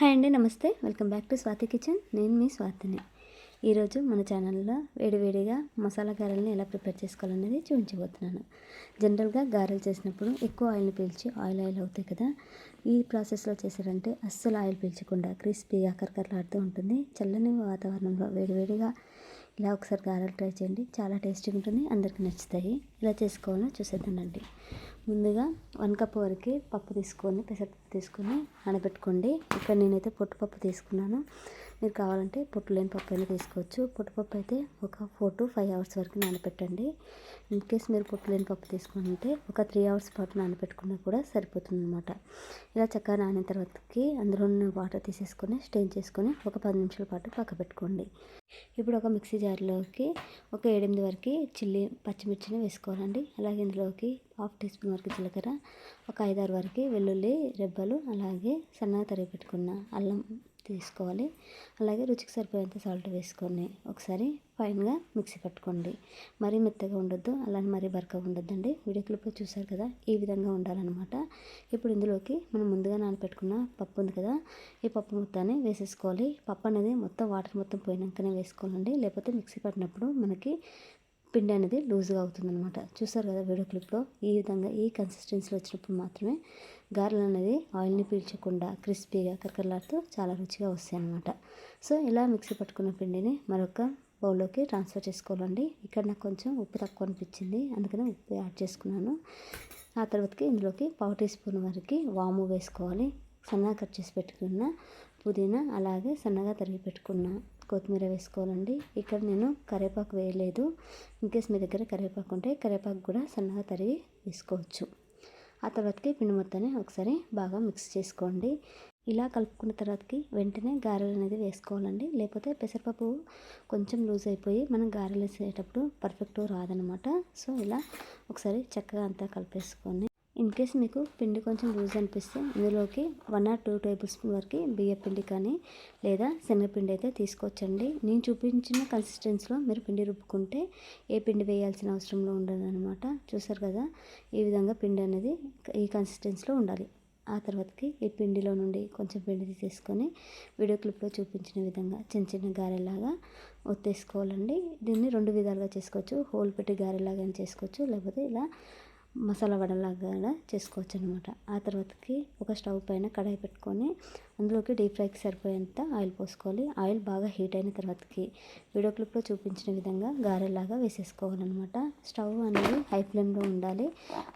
Hi అండి నమస్తే. Welcome back to Swathi kitchen. నేను మీ స్వాతిని. ఈరోజు మన ఛానల్లో వేడివేడిగా మసాలా గారెల్ని ఎలా ప్రిపేర్ చేసుకోవాలనేది చూపించబోతున్నాను. జనరల్గా గారెలు చేసినప్పుడు ఎక్కువ ఆయిల్ని పీల్చి ఆయిల్ ఆయిల్ అవుతాయి కదా. ఈ ప్రాసెస్లో చేశారంటే అస్సలు ఆయిల్ పీల్చకుండా క్రిస్పీగా కరకరలాడుతూ ఉంటుంది. చల్లని వాతావరణంలో వేడివేడిగా ఇలా ఒకసారి గారెలు ట్రై చేయండి. చాలా టేస్టీగా ఉంటుంది అందరికీ నచ్చుతాయి. ఇలా చేసుకోవాలో చూసేద్దానండి ముందుగా వన్ కప్ వరకు పప్పు తీసుకొని పెసరపప్పు తీసుకొని నానబెట్టుకోండి. ఇక్కడ నేనైతే పొట్టుపప్పు తీసుకున్నాను. మీరు కావాలంటే పొట్టు లేని పప్పు అయినా తీసుకోవచ్చు. పొట్టుపప్పు అయితే ఒక ఫోర్ టు ఫైవ్ అవర్స్ వరకు నానబెట్టండి. ఇన్ కేస్ మీరు పొట్టు లేని పప్పు తీసుకుంటే ఒక త్రీ అవర్స్ పాటు నానబెట్టుకున్నా కూడా సరిపోతుంది అనమాట ఇలా చక్కగా నానిన తర్వాతకి అందులో ఉన్న వాటర్ తీసేసుకొని స్టెయిన్ చేసుకొని ఒక పది నిమిషాల పాటు పక్క పెట్టుకోండి. ఇప్పుడు ఒక మిక్సీ జార్లోకి ఒక ఏడెనిమిది వరకు చిల్లీ పచ్చిమిర్చిని వేసుకోవాలండి. అలాగే ఇందులోకి హాఫ్ టీ స్పూన్ వరకు జీలకర్ర ఒక ఐదారు వరకు వెల్లుల్లి రెబ్బలు అలాగే సన్నగా తరిగి పెట్టుకున్న అల్లం తీసుకోవాలి. అలాగే రుచికి సరిపోయేంత సాల్ట్ వేసుకొని ఒకసారి ఫైన్గా మిక్సీ పట్టుకోండి. మరీ మెత్తగా ఉండొద్దు అలానే మరీ బరకగా ఉండొద్దండి. వీడియో క్లిప్లో చూసారు కదా ఈ విధంగా ఉండాలన్నమాట. ఇప్పుడు ఇందులోకి మనం ముందుగా నానపెట్టుకున్న పప్పు ఉంది కదా ఈ పప్పు మొత్తాన్ని వేసేసుకోవాలి. పప్పు అనేది మొత్తం వాటర్ మొత్తం పోయినాకనే వేసుకోవాలండి. లేకపోతే మిక్సీ పట్టినప్పుడు మనకి పిండి అనేది లూజ్గా అవుతుంది అనమాట చూసారు కదా వీడియో క్లిప్లో? ఈ విధంగా ఈ కన్సిస్టెన్సీలో వచ్చినప్పుడు మాత్రమే గారెలు అనేది ఆయిల్ని పీల్చకుండా క్రిస్పీగా కరకరలాడుతూ చాలా రుచిగా వస్తాయి అనమాట సో ఇలా మిక్సీ పట్టుకున్న పిండిని మరొక బౌల్లోకి ట్రాన్స్ఫర్ చేసుకోవాలండి. ఇక్కడ నాకు కొంచెం ఉప్పు తక్కువ అనిపించింది. అందుకని ఉప్పు యాడ్ చేసుకున్నాను. ఆ తర్వాతకి ఇందులోకి పావు టీ స్పూన్ వరకు వాము వేసుకోవాలి. సన్నగా కట్ చేసి పెట్టుకున్న పుదీనా అలాగే సన్నగా తరిగి పెట్టుకున్న కొత్తిమీర వేసుకోవాలండి. ఇక్కడ నేను కరివేపాకు వేయలేదు. ఇన్కేస్ మీ దగ్గర కరివేపాకు ఉంటే కరివేపాకు కూడా సన్నగా తరిగి వేసుకోవచ్చు. ఆ తర్వాతకి పిండి మొత్తాన్ని ఒకసారి బాగా మిక్స్ చేసుకోండి. ఇలా కలుపుకున్న తర్వాతకి వెంటనే గారెలు అనేది వేసుకోవాలండి. లేకపోతే పెసరపప్పు కొంచెం లూజ్ అయిపోయి మనం గారెలు వేసేటప్పుడు పర్ఫెక్ట్ రాదనమాట సో ఇలా ఒకసారి చక్కగా అంతా కలిపేసుకొని ఇన్ కేస్ మీకు పిండి కొంచెం లూజ్ అనిపిస్తే ఇందులోకి one or two tablespoon వరకు బియ్య పిండి కానీ లేదా శనగపిండి అయితే తీసుకోవచ్చండి. నేను చూపించిన కన్సిస్టెన్సీలో మీరు పిండి రుబ్బుకుంటే ఏ పిండి వేయాల్సిన అవసరంలో ఉండదనమాట చూసారు కదా ఈ విధంగా పిండి అనేది ఈ కన్సిస్టెన్సీలో ఉండాలి. ఆ తర్వాతకి ఈ పిండిలో నుండి కొంచెం పిండి తీసేసుకొని వీడియో క్లిప్లో చూపించిన విధంగా చిన్న చిన్న గారెలాగా ఒత్తేసుకోవాలండి. దీన్ని రెండు విధాలుగా చేసుకోవచ్చు. హోల్ పెట్టి గారెలాగా చేసుకోవచ్చు. లేకపోతే ఇలా మసాలా వడలాగా చేసుకోవచ్చు అనమాట ఆ తర్వాతకి ఒక స్టవ్ పైన కడాయి పెట్టుకొని అందులోకి డీప్ ఫ్రైకి సరిపోయేంత ఆయిల్ పోసుకోవాలి. ఆయిల్ బాగా హీట్ అయిన తర్వాతకి వీడియో క్లిప్లో చూపించిన విధంగా గారెలాగా వేసేసుకోవాలన్నమాట. స్టవ్ అనేది హై ఫ్లేమ్లో ఉండాలి.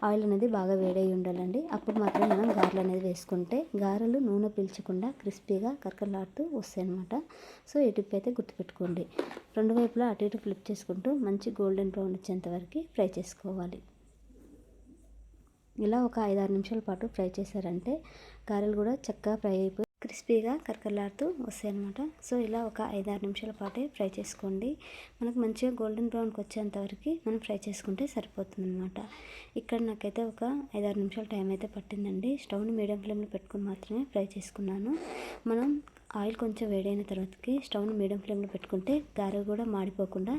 ఆయిల్ అనేది బాగా వేడై ఉండాలండి. అప్పుడు మాత్రం మనం గారెలు అనేది వేసుకుంటే గారెలు నూనె పీల్చకుండా క్రిస్పీగా కరకరలాడుతూ వస్తాయి అనమాట సో ఈ టిప్ అయితే గుర్తుపెట్టుకోండి. రెండు వైపులా అటు ఇటు ఫ్లిప్ చేసుకుంటూ మంచి గోల్డెన్ బ్రౌన్ వచ్చేంత వరకు ఫ్రై చేసుకోవాలి. ఇలా ఒక ఐదారు నిమిషాల పాటు ఫ్రై చేశారంటే గారెలు కూడా చక్కగా ఫ్రై అయిపోయి క్రిస్పీగా కరకరలాడుతూ వస్తాయి అనమాట సో ఇలా ఒక ఐదారు నిమిషాల పాటే ఫ్రై చేసుకోండి. మనకు మంచిగా గోల్డెన్ బ్రౌన్కి వచ్చేంత వరకు మనం ఫ్రై చేసుకుంటే సరిపోతుందన్నమాట. ఇక్కడ నాకైతే ఒక ఐదారు నిమిషాల టైం అయితే పట్టిందండి. స్టవ్ని మీడియం ఫ్లేమ్లో పెట్టుకుని మాత్రమే ఫ్రై చేసుకున్నాను. మనం ఆయిల్ కొంచెం వేడైన తర్వాతకి స్టవ్ను మీడియం ఫ్లేమ్లో పెట్టుకుంటే గారె కూడా మాడిపోకుండా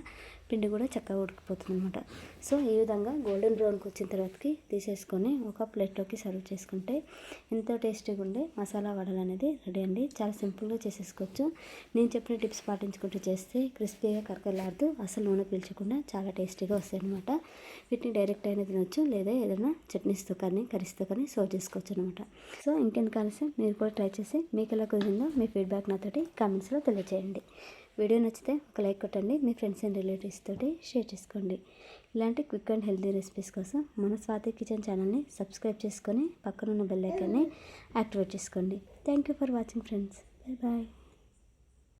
పిండి కూడా చక్కగా ఉడికిపోతుంది అనమాట సో ఈ విధంగా గోల్డెన్ బ్రౌన్కి వచ్చిన తర్వాతకి తీసేసుకొని ఒక ప్లేట్లోకి సర్వ్ చేసుకుంటే ఎంతో టేస్టీగా ఉండే మసాలా వడలు అనేది రెడీ అండి. చాలా సింపుల్గా చేసేసుకోవచ్చు. నేను చెప్పిన టిప్స్ పాటించుకుంటూ చేస్తే క్రిస్పీగా కరకరలాడుతూ అసలు నూనె పీల్చకుండా చాలా టేస్టీగా వస్తాయి అనమాట వీటిని డైరెక్ట్ అయినా తినొచ్చు లేదా ఏదైనా చట్నీస్తో కానీ కర్రీస్తో కానీ సర్వ్ చేసుకోవచ్చు అనమాట సో ఇంకెందుకు కలిసి మీరు కూడా ట్రై చేసి మీకు ఎలా కుదిరిందో మీ ఫీడ్బ్యాక్ నాతోటి కామెంట్స్లో తెలియజేయండి వీడియో నచ్చితే ఒక లైక్ కొట్టండి మీ ఫ్రెండ్స్ అండ్ రిలేటివ్స్ తోటి షేర్ చేసుకోండి. ఇలాంటి క్విక్ అండ్ హెల్తీ రెసిపీస్ కోసం మన స్వాతి కిచెన్ ఛానల్ని సబ్స్క్రైబ్ చేసుకొని పక్కనున్న బెల్ ఐకాన్ని యాక్టివేట్ చేసుకోండి. Thank you for watching friends bye bye